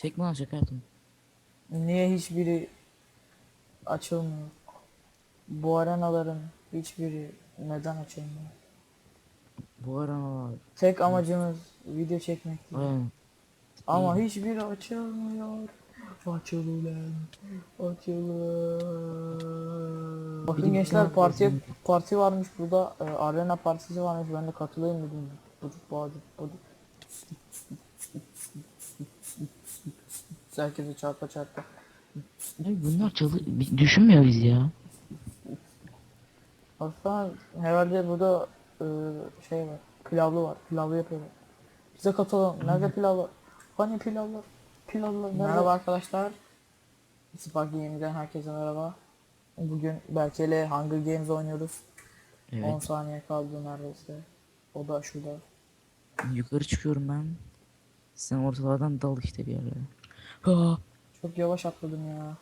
Çekme lan şaka yaptım. Niye hiçbiri açılmıyor? Bu arenaların hiçbiri neden açılmıyor? Bu aranalar. Tek amacımız video çekmek değil. Aynen. Ama hiçbiri açılmıyor. Açıl ulan. Açıl. Bakın gençler parti parti varmış burada. e, arena partisi varmış. Ben de katılayım dedim. Bucuk bağcık bucuk. Herkese çarpa çarpa. Abi bunlar çalı biz ya. Aslında herhalde burada e, şey var. Pilavlı var. Pilavlı yapıyorlar. Bize katılalım. Nerede pilav var? Hani pilavlar? Pilavlar. Merhaba arkadaşlar. Spark Game'den herkese merhaba. Bugün Berke ile Hunger Games oynuyoruz. 10 Evet. saniye kaldı neredeyse. O da şurada. Yukarı çıkıyorum ben. Sen ortalardan dal işte bir yerlere. Çok yavaş atladım ya.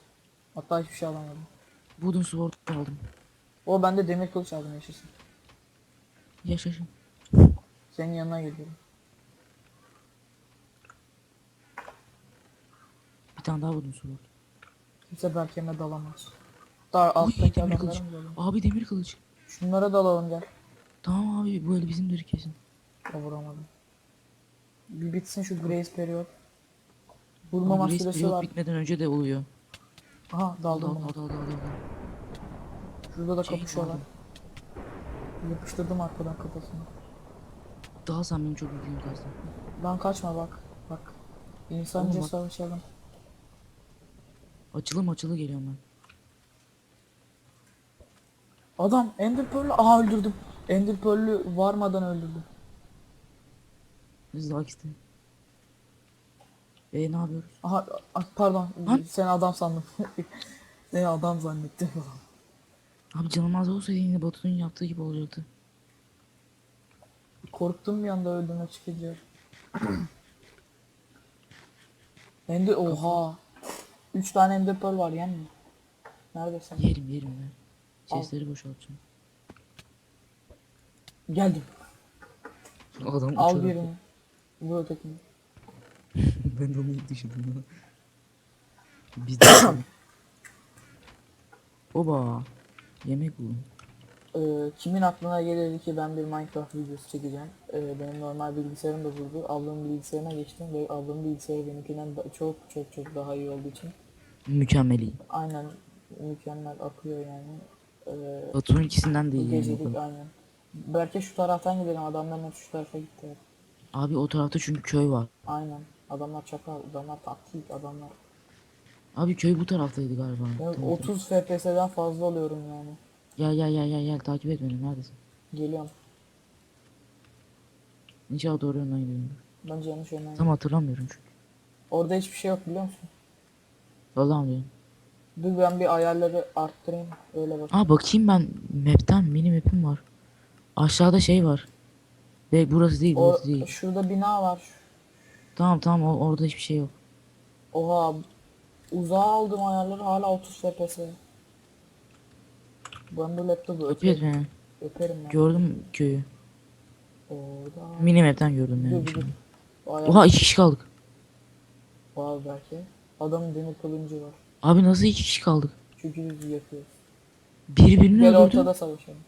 Hatta hiçbir şey alamadım. Wooden sword aldım. O ben de demir kılıç aldım yaşasın. Yaşasın. Senin yanına geliyorum. Bir tane daha Wooden sword. Kimse Berke'me dalamaz. Daha Oy, alttaki demir adamlara kılıç. mı dalalım? Abi demir kılıç. Şunlara dalalım gel. Tamam abi bu el bizimdir kesin. O vuramadım. Bir bitsin şu Grace Period. Vurmama Abi, süresi period var. bitmeden önce de oluyor. Aha Dal daldım dal dal dal dal. dal. Şurada da Şey kapışıyorlar. Yapıştırdım arkadan kafasını. Daha sen benim çok büyüğüm kastım. Lan kaçma bak. Bak. İnsanca Oğlum bak. savaşalım. Açılı maçılı geliyorum ben. Adam Ender Pearl'ü aha öldürdüm. Ender Pearl'ü varmadan öldürdüm. Biz daha istedim. E ne yapıyoruz? Aha a- pardon. Lan. Seni adam sandım. Seni adam zannettim. Abi canım az olsaydı yine Batu'nun yaptığı gibi olacaktı. Korktum bir anda öldüğüme çıkınca. Ender oha. 3 tane Ender Pearl var yani. Neredesin? Yerim yerim ben. Chestleri boşaltacağım. Geldim. Adam Al uçarak- birini. Bu ötekini. ben de onu ilk düşündüm. Biz de Oba. Yemek buldum. Ee, kimin aklına gelirdi ki ben bir Minecraft videosu çekeceğim. Ee, benim normal bilgisayarım da durdu. Ablamın bilgisayarına geçtim ve ablamın bilgisayarı benimkinden da- çok çok çok daha iyi olduğu için Mükemmeli. aynen mükemmel akıyor yani. Ee, Batu'nun ikisinden de iyi. gecelik aynen. Belki şu taraftan gidelim adamların şu tarafa gitti. Abi o tarafta çünkü köy var. Aynen. Adamlar çakal, adamlar taktik, adamlar. Abi köy bu taraftaydı galiba. Ya Tamam. 30 FPS'den fazla alıyorum yani. Gel gel gel gel gel takip et beni neredesin? Geliyorum. İnşallah doğru yönden gidiyorum. Bence yanlış yönden. Tam hatırlamıyorum çünkü. Orada hiçbir şey yok biliyor musun? Vallahi diyorum. Dur ben bir ayarları arttırayım. Öyle bak. Aa bakayım ben map'ten mini map'im var. Aşağıda şey var. Ve burası değil O, burası değil. şurada bina var. Tamam tamam o- orada hiçbir şey yok. Oha. Uzağa aldım ayarları hala 30 FPS. Ben bu laptopu et öperim. beni. Öperim ben. Gördüm köyü. Orada. Mini map'ten gördüm Dur yani. dur. O Oha iki kişi kaldık. var belki. Adamın demir kılıncı var. Abi nasıl iki kişi kaldık? Çünkü biz yapıyoruz. Biri birini Gel öldürdü. ortada savaşalım.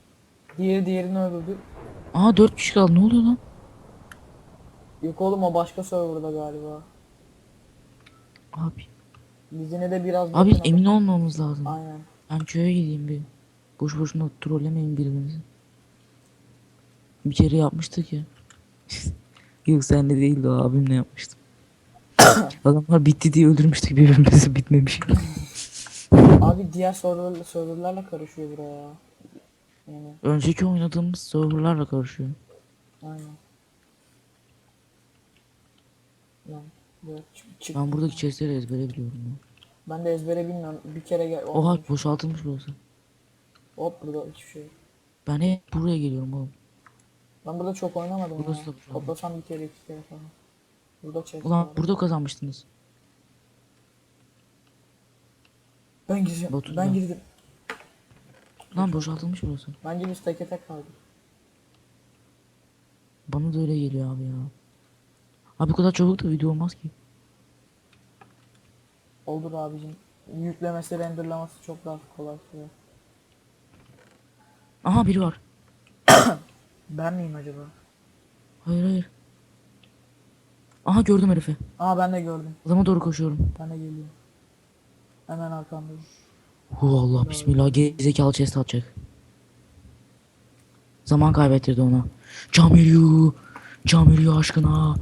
Diğeri diğerini öldürdü. Aa dört kişi kaldı ne oluyor lan? Yok oğlum o başka serverda galiba. Abi. Biz yine de biraz Abi bakın emin olmamız lazım. Aynen. Ben köye gideyim bir. Boş boşuna trollemeyin birbirimizi. Bir kere yapmıştık ya. Yok senle değildi o abimle yapmıştım. Adamlar bitti diye öldürmüştük birbirimizi bitmemiş. Abi diğer server, serverlarla karışıyor buraya. Yani Önceki oynadığımız serverlarla karışıyor. aynen. Lan, böyle çık, çık. Ben buradaki chestleri ezbere biliyorum ya. Ben de ezbere bilmiyorum. Bir kere gel. Oha olmamış. boşaltılmış burası. Hop burada hiçbir şey. yok. Ben hep buraya geliyorum oğlum. Ben burada çok oynamadım Burası ya. da güzel. Toplasam bir kere iki kere falan. Burada chest Ulan burada kazanmıştınız. Ben gireceğim. Batu ben ya. girdim. Lan boşaltılmış burası. Bence biz teke tek kaldık. Bana da öyle geliyor abi ya. Abi bu kadar çabuk da video olmaz ki. Olur abicim. Yüklemesi, renderlaması çok daha kolay sürüyor. Aha biri var. Ben miyim acaba? Hayır hayır. Aha gördüm herifi. Aa ben de gördüm. Adama doğru koşuyorum. Ben de geliyorum. Hemen arkandayım. Hu Allah bismillah gerizekalı chest atacak. Zaman kaybettirdi ona. Camilyu. Camilyu aşkına.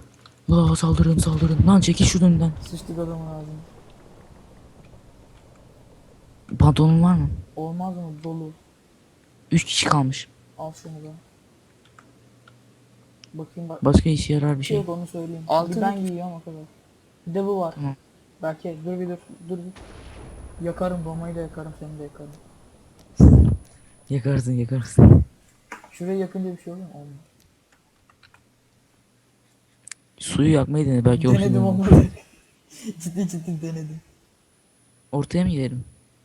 La saldırın saldırın. Lan çekil şu önümden. Sıçtık adamın ağzına. Pantolonun var mı? Olmaz mı? Dolu. 3 kişi kalmış. Al şunu da. Bakayım bak. Başka işe yarar bir şey şey. yok onu söyleyeyim. Altın- Bir ben giyiyorum o kadar. Bir de bu var. Tamam. Belki dur bir dur. Dur bir. Yakarım bombayı da yakarım seni de yakarım. Yakarsın yakarsın. Şuraya yakınca bir şey oluyor mu? Olmuyor. Suyu yakmayı dene belki oksijen Denedim olur. onu. ciddi ciddi denedim. Ortaya mı gidelim?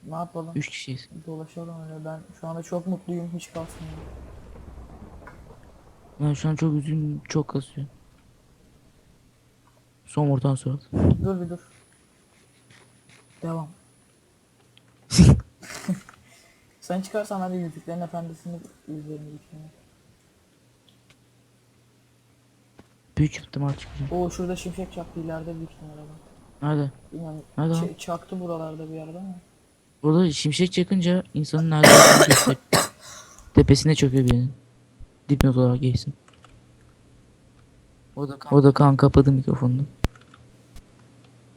Ne yapalım? 3 kişiyiz. Dolaşalım öyle. Ben şu anda çok mutluyum. Hiç kalsın. Ben şu an çok üzgünüm. Çok kasıyor. Son oradan sonra. Dur bir dur. Devam. Sen çıkarsan ben de Yüzüklerin Efendisi'ni izlerim büyük ihtimalle. Büyük ihtimal çıkacağım. Oo şurada şimşek çaktı ileride büyük ihtimalle bak. Nerede? Bilmiyorum. Nerede lan? Ç- çaktı buralarda bir yerde ama. Burada şimşek çakınca insanın nerede olduğunu gösteriyor. Tepesine çöküyor birinin. Dipnot olarak geçsin. O da kan, o da kan kapadı mikrofonunu.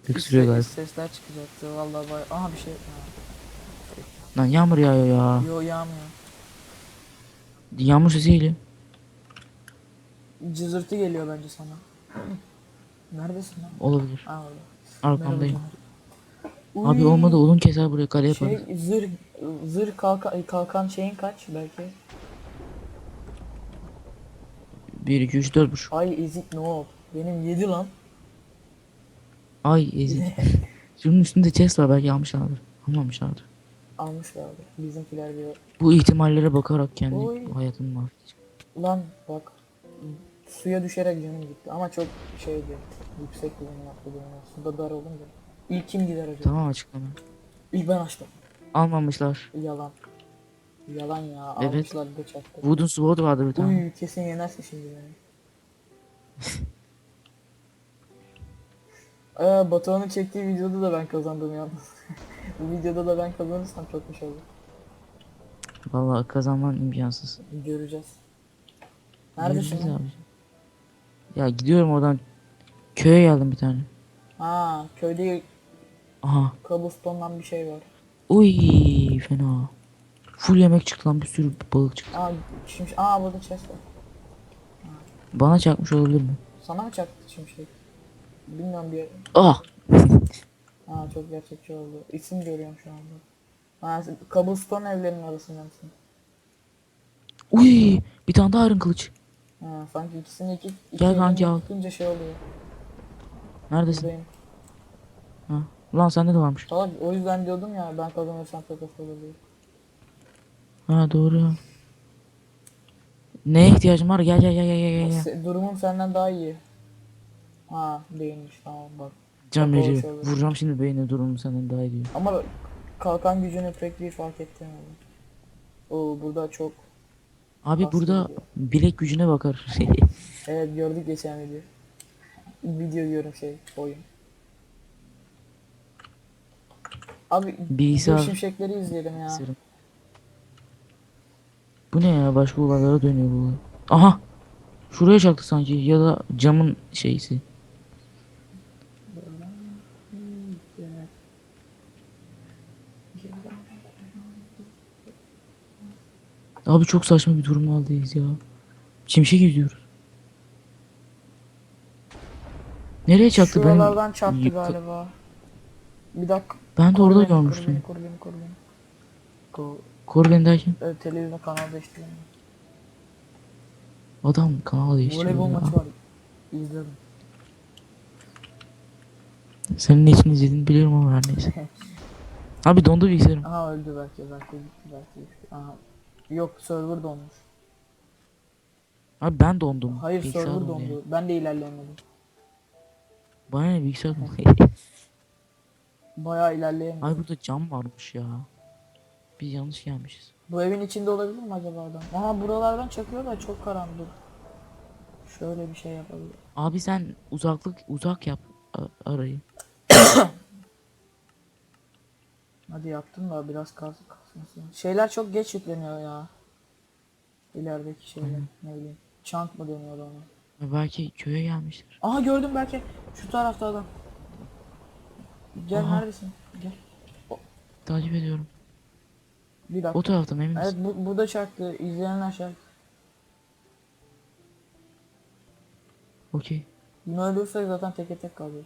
Öksürüyor galiba. Sesler çıkacaktı vallahi bay. Aha bir şey. Ha. Lan yağmur yağıyor ya. Yo yağmıyor. Yağmur sesi geliyor. Cızırtı geliyor bence sana. Neredesin lan? Olabilir. Ha orada. Arkandayım. Merhaba Abi canım. olmadı odun keser buraya kale yaparız. Şey zırh zırh kalka, kalkan şeyin kaç belki? 1 2 3 4 buçuk. Ay ezik ne oldu? Benim 7 lan. Ay ezik. Şunun üstünde chest var belki almışlardır. Almamışlardır. Almışlardı. Bizimkiler diyor. Bu ihtimallere bakarak kendi Oy. hayatımı var. Ulan bak suya düşerek canım gitti ama çok şeydi yüksek bir benim yaptı. Suda dar olunca. İlk kim gider acaba? Tamam açıklama. İlk ben açtım. Almamışlar. Yalan. Yalan ya. Evet. Almışlar bir de çaktı. Wooden sword vardı bir tane. Uy kesin yenersin şimdi beni. Ee, Batuhan'ın çektiği videoda da ben kazandım yalnız. Bu videoda da ben kazanırsam çok hoş olur. Vallahi kazanman imkansız. Göreceğiz. Neredesin Görüşürüz lan? abi. Ya gidiyorum oradan. Köye geldim bir tane. Ha köyde Aha. cobblestone'dan bir şey var. Uy fena. Full yemek çıktı lan bir sürü balık çıktı. Aa şimdi aa burada chest var. Bana çakmış olabilir mi? Sana mı çaktı şimşek? Bilmiyorum bir Ah! Ha çok gerçekçi oldu. İsim görüyorum şu anda. Ha cobblestone evlerinin arasında mısın? Uy! Bir tane daha iron kılıç. Ha sanki ikisini iki, iki Gel kanki al. tutunca şey oluyor. Neredesin? Buradayım. Ha. Ulan sende de varmış. Salak o yüzden diyordum ya ben kazanırsam olur diye. Ha doğru. Neye ihtiyacım var? Gel gel gel gel gel gel. Se- Durumum senden daha iyi. Ha değilmiş tamam bak. Can Çok verici. Vuracağım şimdi beynine durumu senden daha iyi diyor. Ama kalkan gücünü pek bir fark ettirmedim. Oo burada çok Abi Nasıl burada gidiyor? bilek gücüne bakar. evet gördük geçen video. Video diyorum şey oyun. Abi Bilgisayar- şimşekleri izleyelim ya. Serim. Bu ne ya? Başka olaylara dönüyor bu. Aha! Şuraya çaktı sanki ya da camın şeysi. Abi çok saçma bir durum haldayız ya. Şimşek gidiyoruz. Nereye çaktı ben? Şuralardan çarptı Yıkı- galiba. Bir dakika. Ben de Koru orada beni, koru görmüştüm. beni, Koru beni, koru beni. Ko- Koru beni derken Evet, televizyon kanal değiştirdim. adam kanal değiştiriyor. Voleybol ya. maçı var. İzledim. Senin ne için izlediğini biliyorum ama her neyse. Abi dondu bilgisayarım. Aha öldü belki, belki belki. Aha. Yok server donmuş. Abi ben dondum. Hayır Bilgisayar server dondu yani. Ben de ilerleyemedim. Bana ne bilgisayar. Bayağı ilerleyemiyor. Ay burada cam varmış ya. Bir yanlış gelmişiz. Bu evin içinde olabilir mi acaba adam? Aha buralardan çakıyor da çok karanlık. Şöyle bir şey yapabilir. Abi sen uzaklık uzak yap arayı. Hadi yaptım da biraz kalsın kalsın. Şeyler çok geç yükleniyor ya. İlerideki şeyler ne bileyim. Chunk mı deniyor ona? Belki köye gelmiştir. Aha gördüm belki. Şu tarafta adam. Gel Aha. neredesin? Gel. Takip ediyorum. Bir dakika. O tarafta mı emin Evet misin? bu, burada çaktı. İzleyenler şarkı. Okey. Bunu ölürsek zaten teke tek kalıyor.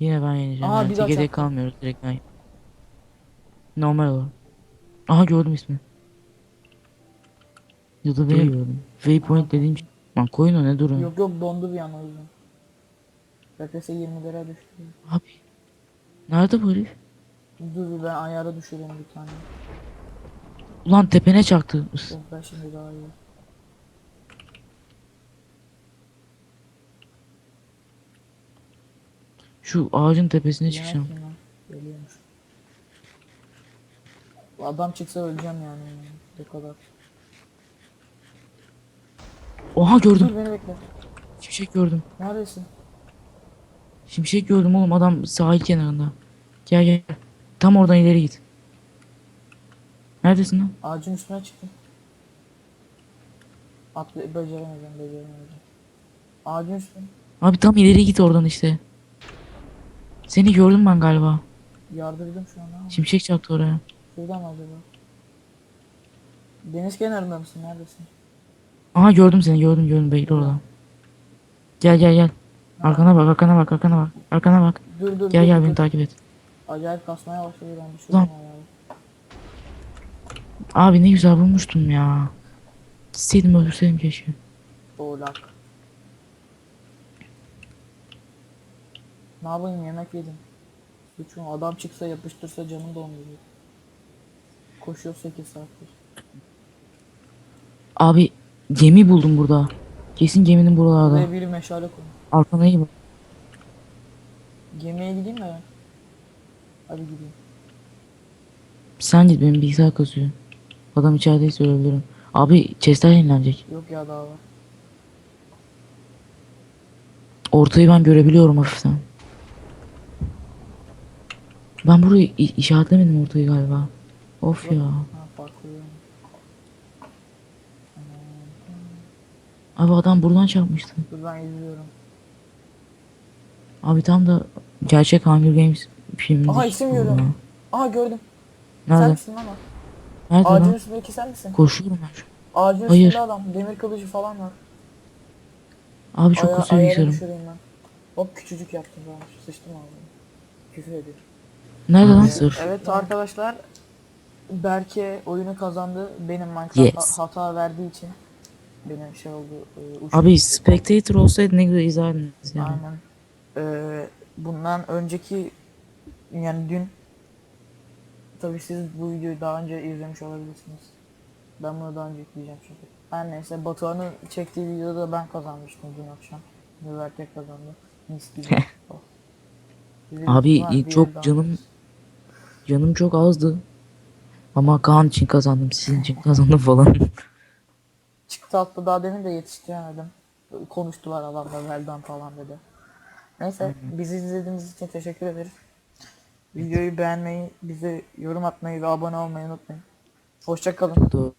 Yine ben yeneceğim. Aha, yani bir daha teke tek çarptı. kalmıyoruz direkt ben. Normal olur. Aha gördüm ismi. Ya da Way gördüm. Waypoint dediğim şey. Lan koyun o ne durun. Yok yok dondu bir an o yüzden. FPS 20'lere düştü. Abi. Nerede bu herif? Dur bir ben ayara düşüreyim bir tane. Ulan tepene çaktı. Yok ben şimdi daha iyi. Şu ağacın tepesine Yemek çıkacağım. Geliyormuş. Bu Adam çıksa öleceğim yani. Ne kadar. Oha gördüm. Dur beni bekle. Şimşek gördüm. Neredesin? Şimşek gördüm oğlum adam sahil kenarında. Gel gel. Tam oradan ileri git. Neredesin lan? Ağacın üstüne çıktım. Atla beceremeyeceğim beceremeyeceğim. Ağacın üstüne. Abi tam ileri git oradan işte. Seni gördüm ben galiba. Yardırdım şu an ama. Şimşek çaktı oraya. Şuradan acaba? Deniz kenarında mısın? Neredesin? Aha gördüm seni gördüm gördüm bekle orada. Gel gel gel. Arkana bak arkana bak arkana bak. Arkana bak. Dur dur Gel dur, gel dur. beni takip et. Acayip kasmaya başladı ben ayağı. Abi ne güzel bulmuştum ya. Gitseydim öldürseydim keşke. Oğlak. Ne yapayım yemek yedim. Suçum adam çıksa yapıştırsa canım dolmayacak. Koşuyor 8 saattir. Abi gemi buldum burada. Kesin geminin buralarda. Buraya biri meşale koymuş. Arkana iyi bak. Gemiye gideyim mi ben? Hadi gideyim. Sen git benim bilgisayar kasıyor. Adam içerideyse ölebilirim. Abi chestler yenilenecek. Yok ya daha var. Ortayı ben görebiliyorum hafiften. Ben burayı işaretlemedim ortayı galiba. Of ya. Abi adam buradan çarpmıştı. Dur ben izliyorum. Abi tam da gerçek Hunger Games filminde. Aha isim görüyorum. Aha gördüm. Sen Nerede? misin lan o? Nerede Ağacın lan? üstündeki sen misin? Koşuyorum ben şu. Ağacın Hayır. üstünde adam. Demir kılıcı falan var. Abi çok Aya- ayarı bilgisayarım. ben. Hop küçücük yaptım falan. Sıçtım ağzına. Küfür ediyor. Nerede lan Evet, sır? Evet arkadaşlar Berke oyunu kazandı. Benim Minecraft Yes. ha- hata verdiği için benim şey oldu. E, uçtu. Abi spectator olsaydı ne güzel izlerdiniz yani. Aynen. Ee, bundan önceki yani dün tabii siz bu videoyu daha önce izlemiş olabilirsiniz. Ben bunu daha önce yükleyeceğim çünkü. Her neyse Batuhan'ın çektiği videoda ben kazanmıştım dün akşam. Berke kazandı. Mis gibi. Oh. Abi, bir çok daha canım- alırız. Canım çok azdı. Ama Kaan için kazandım, sizin için kazandım falan. Çıktı altta daha demin de yetiştiremedim. Konuştular adamla Veldan falan dedi. Neyse bizi izlediğiniz için teşekkür ederiz. Videoyu beğenmeyi, bize yorum atmayı ve abone olmayı unutmayın. Hoşçakalın. Doğru.